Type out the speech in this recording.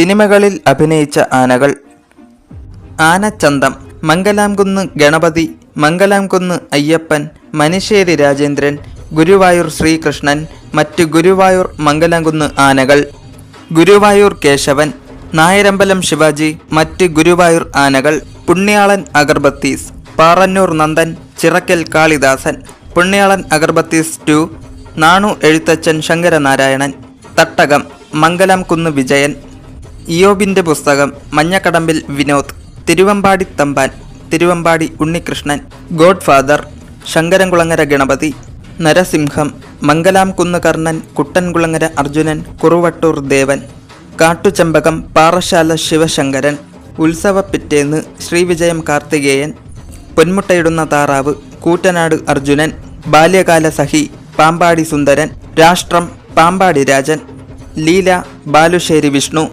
സിനിമകളിൽ അഭിനയിച്ച ആനകൾ. ആനച്ചന്തം മംഗലാംകുന്ന് ഗണപതി മംഗലാംകുന്ന് അയ്യപ്പൻ മനിശ്ശേരി രാജേന്ദ്രൻ ഗുരുവായൂർ ശ്രീകൃഷ്ണൻ മറ്റ് ഗുരുവായൂർ മംഗലാംകുന്ന് ആനകൾ. ഗുരുവായൂർ കേശവൻ നായരമ്പലം ശിവാജി മറ്റ് ഗുരുവായൂർ ആനകൾ. പുണ്യാളൻ അഗർബത്തീസ് പാറന്നൂർ നന്ദൻ ചിറക്കൽ കാളിദാസൻ. പുണ്യാളൻ അഗർബത്തീസ് ടു നാണു എഴുത്തച്ഛൻ ശങ്കരനാരായണൻ. തട്ടകം മംഗലം കുന്ന് വിജയൻ. ഇയോബിന്റെ പുസ്തകം മഞ്ഞക്കടമ്പിൽ വിനോദ് തിരുവമ്പാടി തമ്പാൻ തിരുവമ്പാടി ഉണ്ണികൃഷ്ണൻ ഗോഡ് ഫാദർ ശങ്കരൻകുളങ്ങര ഗണപതി നരസിംഹം മംഗലാം കുന്നുകർണൻ കുട്ടൻകുളങ്ങര അർജുനൻ കുറുവട്ടൂർ ദേവൻ കാട്ടുചമ്പകം പാറശാല ശിവശങ്കരൻ ഉത്സവ പിറ്റേന്ന് ശ്രീവിജയം കാർത്തികേയൻ പൊന്മുട്ടയിടുന്ന താറാവ് കൂറ്റനാട് അർജുനൻ ബാല്യകാല സഖി പാമ്പാടി സുന്ദരൻ രാഷ്ട്രം പാമ്പാടി രാജൻ ലീല ബാലുശ്ശേരി വിഷ്ണു